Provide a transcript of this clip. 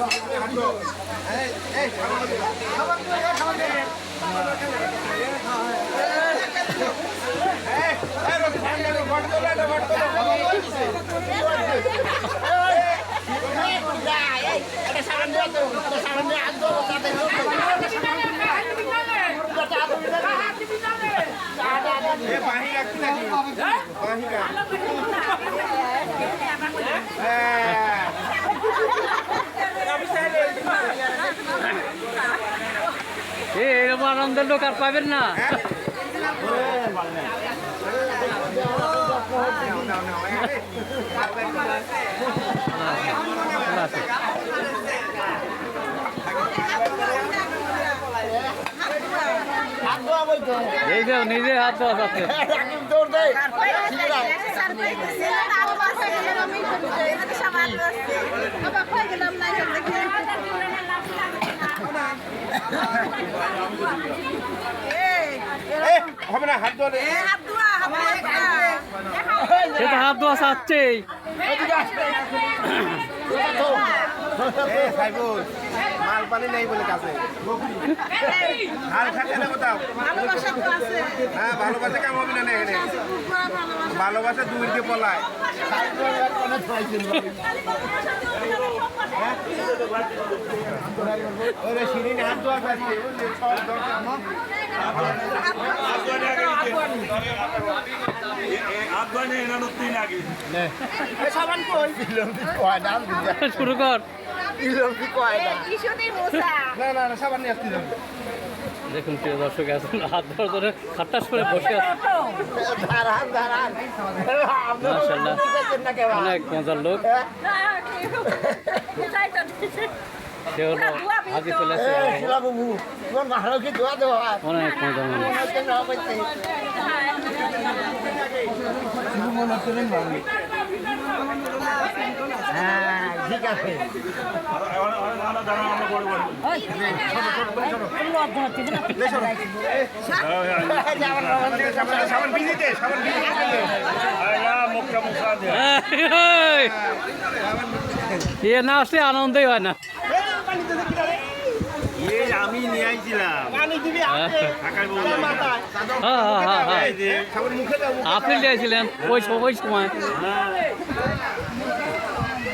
এ এরকম আনন্দের লোক আর পাবেন না। আছে। এই যে নিজে হাত যাচ্ছে। হবে না হাত ধরে সে তো হাত ধোয়া চাচ্ছেই সাইবুল মাল পানি নেই বলে কাছে। হাল খাতে না কোথাও হ্যাঁ ভালোবাসা কাম হবে না এখানে ভালোবাসা দুই দিকে পলায়। শুরু কর। না না না সাবান নিয়ে আসতে যাব। দেখুন, প্রিয় দর্শক আছেন হাত ধরে ধরে খাটাস করে বসে অনেক মজার লোক। অনেক মজা ঠিক আছে এ না আসলে আনন্দই হয় না। আমি নিয়ে আইছিলাম আপনি দিয়েছিলেন ওই সময় ওই সময়।